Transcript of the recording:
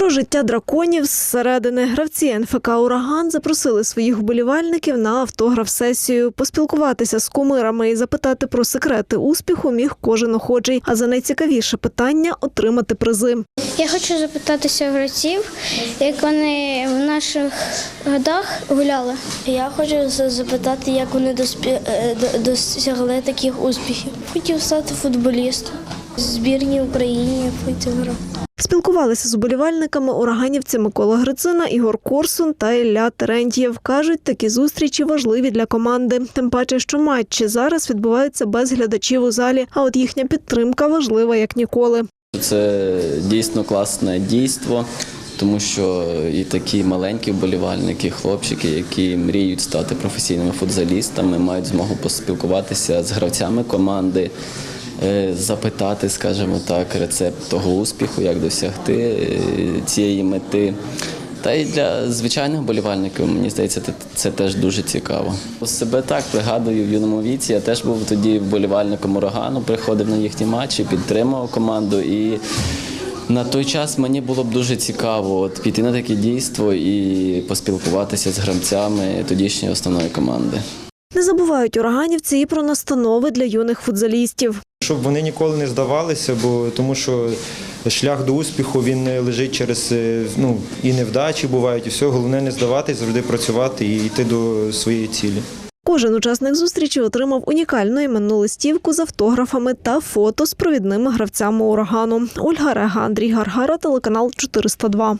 Про життя драконів зсередини гравці НФК Ураган запросили своїх вболівальників на автограф-сесію. Поспілкуватися з кумирами і запитати про секрети успіху міг кожен охочий. А за найцікавіше питання отримати призи. Я хочу запитатися гравців, як вони в наших годах гуляли. Я хочу запитати, як вони досягли таких успіхів. Хотів стати футболістом. В збірній Україні грав. Спілкувалися з уболівальниками ураганівці Микола Грицина, Ігор Корсун та Ілля Терентьєв. Кажуть, такі зустрічі важливі для команди. Тим паче, що матчі зараз відбуваються без глядачів у залі, а от їхня підтримка важлива як ніколи. Це дійсно класне дійство, тому що і такі маленькі вболівальники, хлопчики, які мріють стати професійними футзалістами, мають змогу поспілкуватися з гравцями команди, запитати, скажімо так, рецепт того успіху, як досягти е, цієї мети. Та й для звичайних болівальників, мені здається, це, це теж дуже цікаво. Себе так пригадую в юному віці. Я теж був тоді вболівальником урагану, приходив на їхні матчі, підтримував команду. І на той час мені було б дуже цікаво от, піти на таке дійство і поспілкуватися з гравцями тодішньої основної команди. Не забувають ураганівці і про настанови для юних футзалістів. Щоб вони ніколи не здавалися, бо тому що шлях до успіху він не лежить через е, ну і невдачі бувають, і все. Головне не здаватись, завжди працювати і йти до своєї цілі. Кожен учасник зустрічі отримав унікальну іменну листівку з автографами та фото з провідними гравцями урагану. Ольга Рега, Андрій Гаргара, телеканал 402.